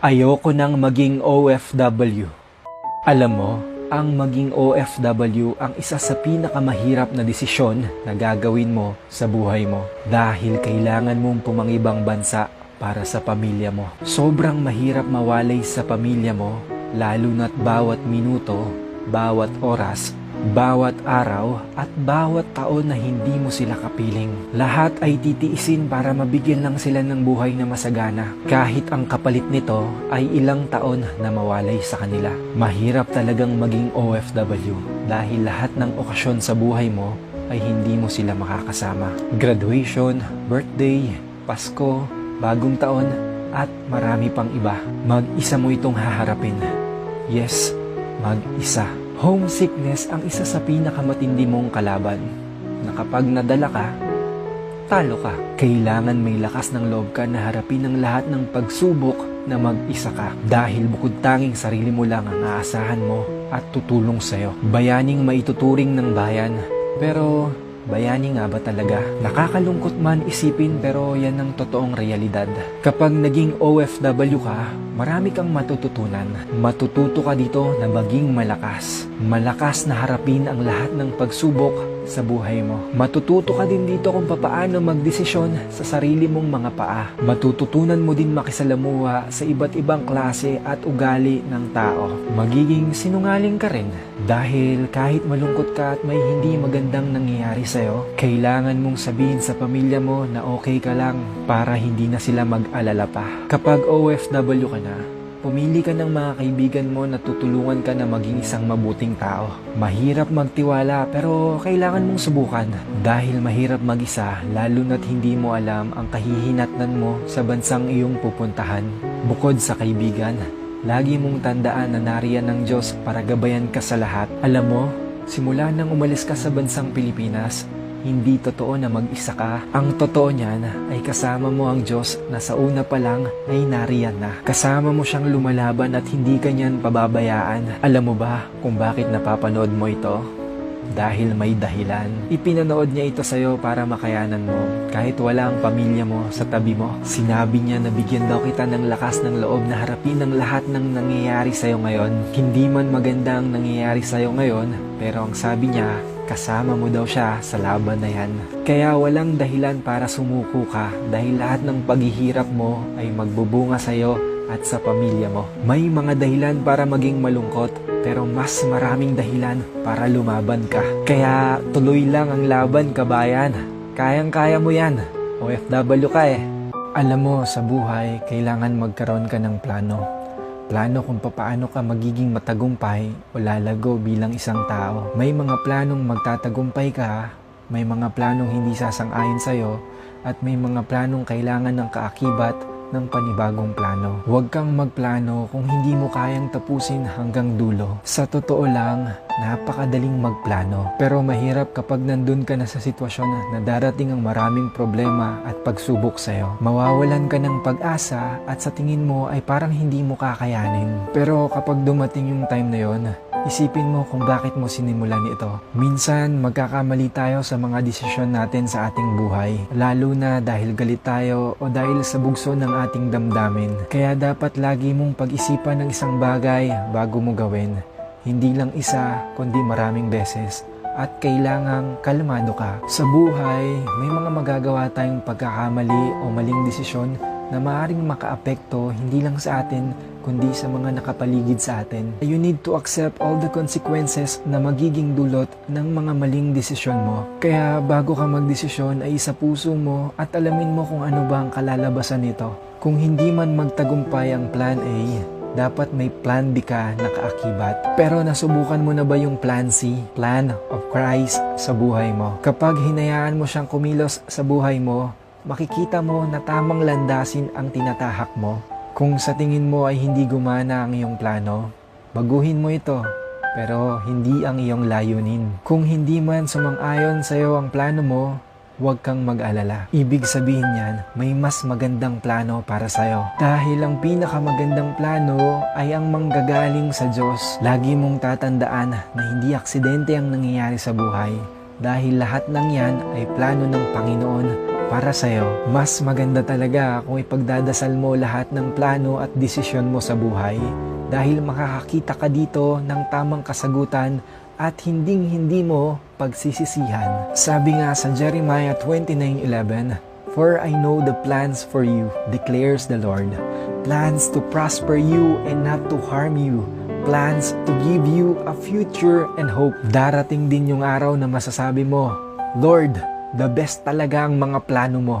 Ayoko nang maging OFW. Alam mo, ang maging OFW ang isa sa pinakamahirap na desisyon na gagawin mo sa buhay mo dahil kailangan mong pumangibang bansa para sa pamilya mo. Sobrang mahirap mawalay sa pamilya mo lalo na't bawat minuto, bawat oras, bawat araw at bawat taon na hindi mo sila kapiling. Lahat ay titiisin para mabigyan lang sila ng buhay na masagana. Kahit ang kapalit nito ay ilang taon na mawalay sa kanila. Mahirap talagang maging OFW dahil lahat ng okasyon sa buhay mo ay hindi mo sila makakasama. Graduation, birthday, Pasko, bagong taon, at marami pang iba. Mag-isa mo itong haharapin. Yes, mag-isa. Homesickness ang isa sa pinakamatindi mong kalaban. Na kapag nadala ka, talo ka. Kailangan may lakas ng loob ka na harapin ang lahat ng pagsubok na mag-isa ka. Dahil bukod tanging sarili mo lang ang aasahan mo at tutulong sa'yo. Bayaning maituturing ng bayan. Pero Bayani nga ba talaga? Nakakalungkot man isipin pero yan ang totoong realidad. Kapag naging OFW ka, marami kang matututunan. Matututo ka dito na maging malakas. Malakas na harapin ang lahat ng pagsubok sa buhay mo. Matututo ka din dito kung papaano magdesisyon sa sarili mong mga paa. Matututunan mo din makisalamuha sa iba't ibang klase at ugali ng tao. Magiging sinungaling ka rin dahil kahit malungkot ka at may hindi magandang nangyayari sa'yo, kailangan mong sabihin sa pamilya mo na okay ka lang para hindi na sila mag-alala pa. Kapag OFW ka na, Pumili ka ng mga kaibigan mo na tutulungan ka na maging isang mabuting tao. Mahirap magtiwala pero kailangan mong subukan. Dahil mahirap mag-isa lalo na't hindi mo alam ang kahihinatnan mo sa bansang iyong pupuntahan. Bukod sa kaibigan, lagi mong tandaan na nariyan ng Diyos para gabayan ka sa lahat. Alam mo, simula nang umalis ka sa bansang Pilipinas, hindi totoo na mag-isa ka. Ang totoo niyan ay kasama mo ang Diyos na sa una pa lang ay nariyan na. Kasama mo siyang lumalaban at hindi ka niyan pababayaan. Alam mo ba kung bakit napapanood mo ito? Dahil may dahilan. Ipinanood niya ito sa'yo para makayanan mo. Kahit wala ang pamilya mo sa tabi mo. Sinabi niya na bigyan daw kita ng lakas ng loob na harapin ang lahat ng nangyayari sa'yo ngayon. Hindi man maganda ang nangyayari sa'yo ngayon, pero ang sabi niya, kasama mo daw siya sa laban na yan. Kaya walang dahilan para sumuko ka dahil lahat ng paghihirap mo ay magbubunga sa'yo at sa pamilya mo. May mga dahilan para maging malungkot pero mas maraming dahilan para lumaban ka. Kaya tuloy lang ang laban kabayan. Kayang-kaya mo yan. OFW ka eh. Alam mo, sa buhay, kailangan magkaroon ka ng plano plano kung papaano ka magiging matagumpay o lalago bilang isang tao. May mga planong magtatagumpay ka, may mga planong hindi sasang-ayon sa'yo, at may mga planong kailangan ng kaakibat ng panibagong plano. Huwag kang magplano kung hindi mo kayang tapusin hanggang dulo. Sa totoo lang, napakadaling magplano. Pero mahirap kapag nandun ka na sa sitwasyon na darating ang maraming problema at pagsubok sa'yo. Mawawalan ka ng pag-asa at sa tingin mo ay parang hindi mo kakayanin. Pero kapag dumating yung time na yon, Isipin mo kung bakit mo sinimulan ito. Minsan, magkakamali tayo sa mga desisyon natin sa ating buhay. Lalo na dahil galit tayo o dahil sa bugso ng ating damdamin. Kaya dapat lagi mong pag-isipan ng isang bagay bago mo gawin. Hindi lang isa, kundi maraming beses at kailangang kalmado ka. Sa buhay, may mga magagawa tayong pagkakamali o maling desisyon na maaring makaapekto hindi lang sa atin kundi sa mga nakapaligid sa atin. You need to accept all the consequences na magiging dulot ng mga maling desisyon mo. Kaya bago ka magdesisyon ay isa puso mo at alamin mo kung ano ba ang kalalabasan nito. Kung hindi man magtagumpay ang plan A, dapat may plan B ka na kaakibat. Pero nasubukan mo na ba yung plan C, plan of Christ sa buhay mo? Kapag hinayaan mo siyang kumilos sa buhay mo, makikita mo na tamang landasin ang tinatahak mo. Kung sa tingin mo ay hindi gumana ang iyong plano, baguhin mo ito, pero hindi ang iyong layunin. Kung hindi man sumang-ayon sa iyo ang plano mo, huwag kang mag-alala. Ibig sabihin niyan, may mas magandang plano para sa iyo. Dahil ang pinakamagandang plano ay ang manggagaling sa Diyos. Lagi mong tatandaan na hindi aksidente ang nangyayari sa buhay. Dahil lahat ng yan ay plano ng Panginoon para sa'yo. Mas maganda talaga kung ipagdadasal mo lahat ng plano at desisyon mo sa buhay dahil makakakita ka dito ng tamang kasagutan at hinding-hindi mo pagsisisihan. Sabi nga sa Jeremiah 29.11, For I know the plans for you, declares the Lord. Plans to prosper you and not to harm you. Plans to give you a future and hope. Darating din yung araw na masasabi mo, Lord, the best talaga ang mga plano mo.